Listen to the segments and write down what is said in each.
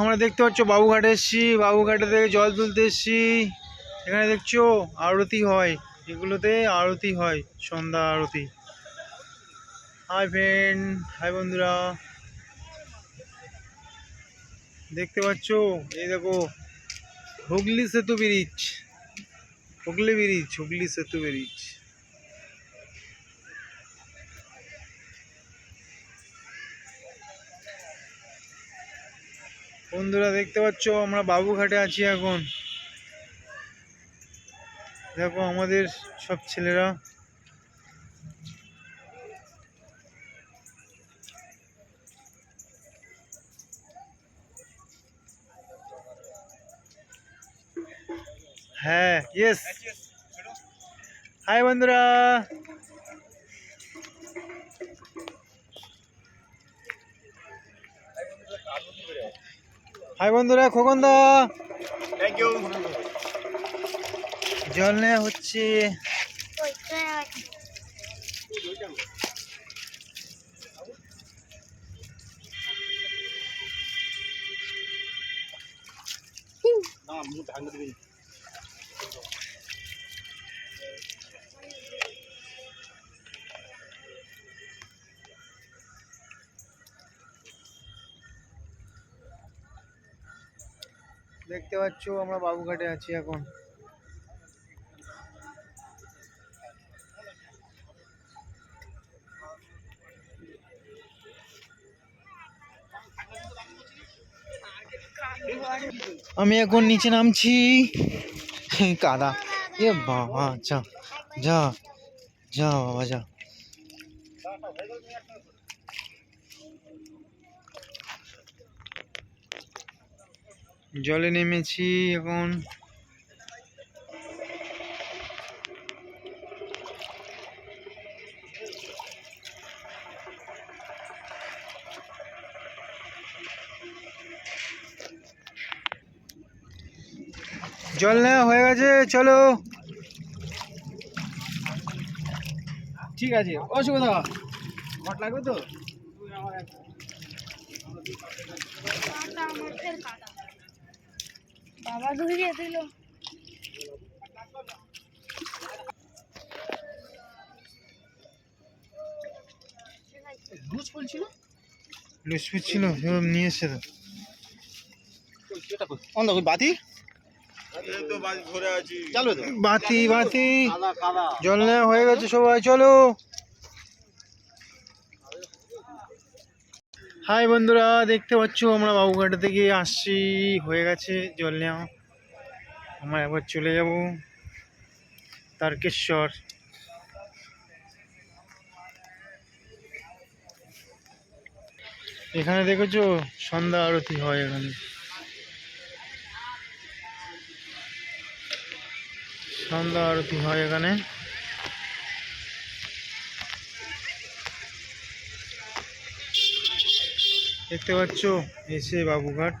আমরা দেখতে পাচ্ছ বাবুঘাটে এসছি। বাবুঘাটে থেকে জল তুলতে এসছি। এখানে দেখছ আরতি হয়। এগুলোতে আরতি হয়, সন্ধ্যা আরতি। হাই ফ্রেন্ড হাই বন্ধুরা। দেখতে পাচ্ছ? এই দেখো, হুগলি সেতু ব্রিজ হুগলি ব্রিজ হুগলি সেতু ব্রিজ বন্ধুরা দেখতে পাচ্ছ, আমরা বাবুঘাটে আছি এখন। দেখো আমাদের সব ছেলেরা। হ্যাঁ ইয়েস হাই বন্ধুরা। হাই বন্ধুরা খোকন দা থ্যাংক ইউ জল নেওয়া হচ্ছে। না। দেখতে পাচ্ছ, আমরা বাবুঘাটে আছি এখন। আমি এখন নিচে নামছি। কাদা। এ বাবা, যা যা যা বাবা, যা। জলে নেমেছি এখন জল নেওয়া হয়ে গেছে চলো। ঠিক আছে অসুবিধা ঘট লাগবে তো? বাবা ধরিয়ে দিল লুজ ছিল? এরকম নিয়ে এসছে তো বাতি? তো বাতি বাতি জল নেওয়া হয়ে গেছে সবাই চলো। হাই বন্ধুরা, দেখতে পাচ্ছ আমরা বাবুঘাটা থেকে আসছি। হয়ে গেছে, জল নেওয়া। আমরা একবার চলে যাব। তারকেশ্বর। এখানে দেখেছ, সন্ধ্যা আরতি হয় এখানে। সন্ধ্যা আরতি হয় এখানে। দেখতে পাচ্ছ? এসে বাবুঘাট।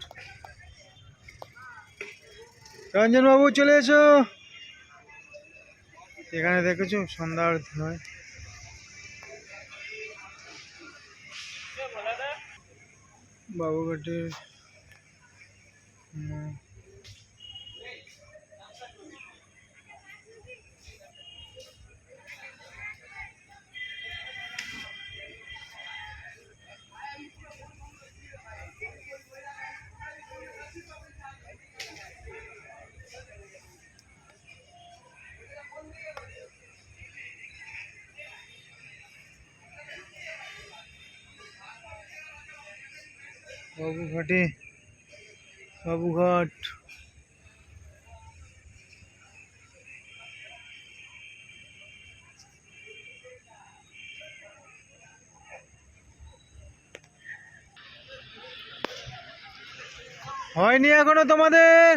রঞ্জন বাবু চলে এসো। এখানে দেখেছ সন্ধ্যা আরতি হয় বাবুঘাটে বাবুঘাটে বাবুঘাট। হয়নি এখনও তোমাদের?